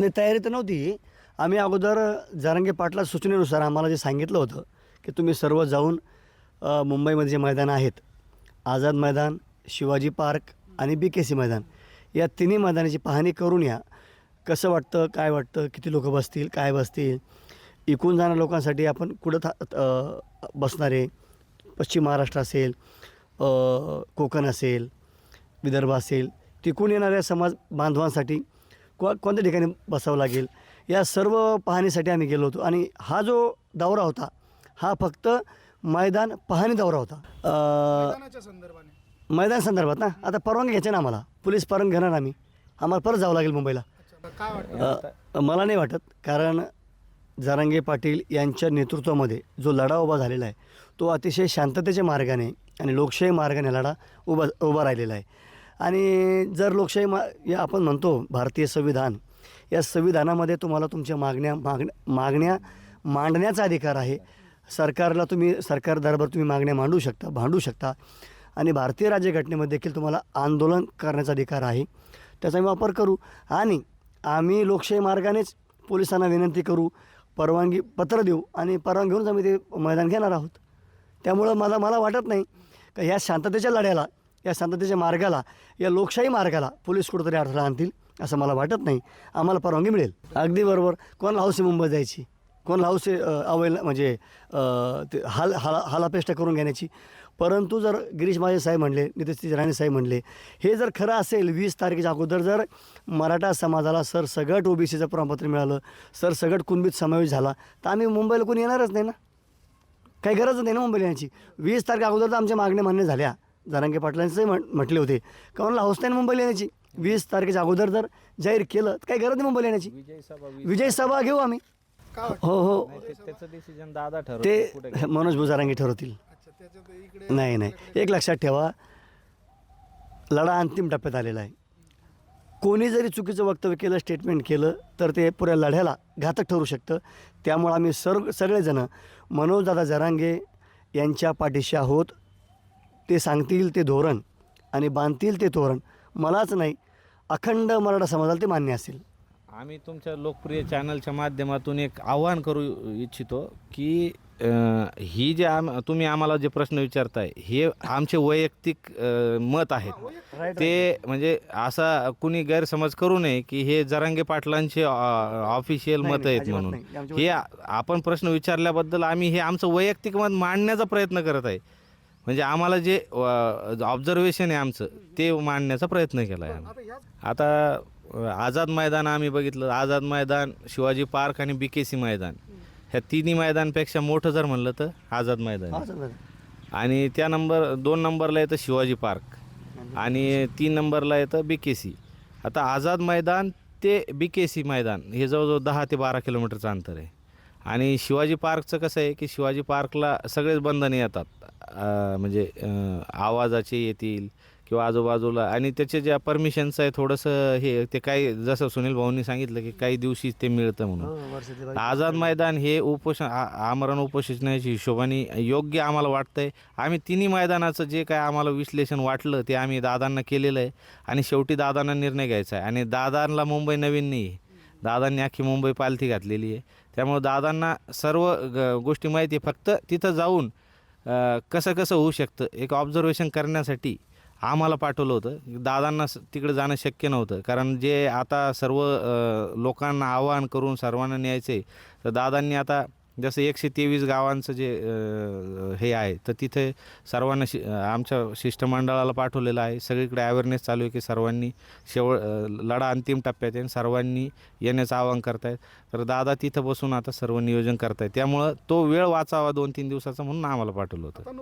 नाही तयारी तर नव्हती. आम्ही अगोदर जारंगे पाटला सूचनेनुसार आम्हाला जे सांगितलं होतं की तुम्ही सर्व जाऊन मुंबईमध्ये जे मैदानं आहेत आझाद मैदान शिवाजी पार्क आणि बी के सी मैदान या तिन्ही मैदानाची पाहणी करून या. कसं वाटतं काय वाटतं किती लोक बसतील काय बसतील? इकून जाणाऱ्या लोकांसाठी आपण कुठं था बसणार आहे? पश्चिम महाराष्ट्र असेल कोकण असेल विदर्भ असेल तिकून येणाऱ्या समाज बांधवांसाठी को कोणत्या ठिकाणी बसावं लागेल? या सर्व पाहणीसाठी आम्ही गेलो होतो. आणि हा जो दौरा होता हा फक्त मैदान पाहणी दौरा होता. संदर्भाने. मैदान संदर्भात ना? आता परवानगी घ्यायची ना आम्हाला. पोलीस परवानगी घेणार आम्ही. आम्हाला परत जावं लागेल मुंबईला. मला नाही वाटत कारण जारांगे पाटील यांच्या नेतृत्वामध्ये जो लढा उभा झालेला आहे तो अतिशय शांततेच्या मार्गाने आणि लोकशाही मार्गाने लढा उभा उभा राहिलेला आहे. आणि जर लोकशाही मा या आपण म्हणतो भारतीय संविधान या संविधानामध्ये तुम्हाला तुमच्या मागण्या मागण्या मागण्या मांडण्याचा अधिकार आहे. सरकारला तुम्ही सरकार दरबार तुम्ही मागण्या मांडू शकता भांडू शकता. आणि भारतीय राज्यघटनेमध्ये देखील तुम्हाला आंदोलन करण्याचा अधिकार आहे. त्याचा मी वापर करू. आणि आम्ही लोकशाही मार्गानेच पोलिसांना विनंती करू परवानगी पत्र देऊ आणि परवानगी घेऊनच आम्ही ते मैदान घेणार आहोत. त्यामुळं मला मला वाटत नाही का ह्या शांततेच्या लढ्याला या शांततेच्या मार्गाला या लोकशाही मार्गाला पोलीस कुठंतरी अडथळा आणतील असं मला वाटत नाही. आम्हाला परवानगी मिळेल. अगदी बरोबर. कोणाला हौस मुंबई जायची? कोणाला हौस अवैल म्हणजे ते हाल हाला हालापेष्टा करून घेण्याची? परंतु जर गिरीश महाजन साहेब म्हणले नितेश राणे साहेब म्हणले हे जर खरं असेल वीस तारखेच्या अगोदर जर मराठा समाजाला सरसगट ओबीसीचं प्रमाणपत्र मिळालं सरसगट कुणबीत समावेश झाला तर आम्ही मुंबईला कोणी येणारच नाही ना? काही गरजच नाही ना मुंबईला येण्याची वीस तारखे अगोदर तर आमच्या मागण्या मान्य झाल्या. जरांगे पाटलांचे म्हण म्हटले होते. का म्हणलं हौस नाही मुंबईला येण्याची वीस तारखेच्या अगोदर जर जाहीर केलं तर काही गरज नाही मुंबईला येण्याची विजय सभा विजय सभा घेऊ आम्ही हो हो. त्याचं डिसिजन दादा ठरवतो ते मनोज भुजारांगी ठरवतील. अच्छा त्याच्यात इकडे नाही नाही. एक लक्षात ठेवा. लढा अंतिम टप्प्यात आलेला आहे. कोणी जरी चुकीचं वक्तव्य केलं स्टेटमेंट केलं तर ते पुऱ्या लढ्याला घातक ठरू शकतं. त्यामुळं आम्ही सर्व सगळेजणं मनोजदादा जरांगे यांच्या पाठीशी आहोत. ते सांगतील ते धोरण आणि बांधतील ते धोरण मलाच नाही. अखंड मराठा समाजाला ते मान्य असेल. आम्ही तुमच्या लोकप्रिय चॅनलच्या माध्यमातून एक आव्हान करू इच्छितो की ही जे आम तुम्ही आम्हाला जे प्रश्न विचारताय हे आमचे वैयक्तिक मत आहेत. ते म्हणजे असा कुणी गैरसमज करू नये की हे जरांगे पाटलांचे ऑफिशियल मत आहेत म्हणून. हे आपण प्रश्न विचारल्याबद्दल आम्ही हे आमचं वैयक्तिक मत मांडण्याचा प्रयत्न करत आहे. म्हणजे आम्हाला जे ऑब्झर्वेशन आहे आमचं ते मांडण्याचा प्रयत्न केला आहे. आता आझाद मैदान आम्ही बघितलं. आझाद मैदान शिवाजी पार्क आणि बी के सी मैदान. ह्या तिन्ही मैदानपेक्षा मोठं जर म्हणलं तर आझाद मैदान. आणि त्या नंबर दोन नंबरला येतं शिवाजी पार्क. आणि तीन नंबरला येतं बी के सी आता आझाद मैदान ते बी के सी मैदान हे जवळजवळ दहा ते बारा किलोमीटरचं अंतर आहे. आणि शिवाजी पार्कचं कसं आहे की शिवाजी पार्कला सगळेच बंधने येतात. म्हणजे आवाजाचे येतील किंवा आजूबाजूला आणि त्याचे ज्या परमिशनचं आहे थोडंसं हे ते काही जसं सुनील भाऊंनी सांगितलं की काही दिवशी ते मिळतं म्हणून. आझाद मैदान हे उपोषण आमरण उपोषणाच्या हिशोबाने योग्य आम्हाला वाटतंय. आम्ही तिन्ही मैदानाचं जे काय आम्हाला विश्लेषण वाटलं ते आम्ही दादांना केलेलं आहे. आणि शेवटी दादांना निर्णय घ्यायचा आहे. आणि दादांना मुंबई नवीन नाही आहे दादांनी अख्खी मुंबई पालथी घातलेली आहे. त्यामुळं दादांना सर्व ग गोष्टी माहिती आहे. फक्त तिथं जाऊन कसं कसं होऊ शकतं एक ऑब्झर्वेशन करण्यासाठी आम्हाला पाठवलं होतं. दादांना स- तिकडे जाणं शक्य नव्हतं. कारण जे आता सर्व लोकांना आवाहन करून सर्वांना न्यायचं आहे तर दादांनी आता जसं एकशे तेवीस गावांचं जे अ, हे आहे तर तिथे सर्वांना शि आमच्या शिष्टमंडळाला पाठवलेलं आहे. सगळीकडे अवेअरनेस चालू आहे की सर्वांनी शेवट अ, लढा अंतिम टप्प्यात आहे आणि सर्वांनी येण्याचं आवाहन करतायत. तर दादा तिथं बसून आता सर्व नियोजन करतायत. त्यामुळं तो वेळ वाचावा दोन तीन दिवसाचा म्हणून आम्हाला पाठवलं होतं.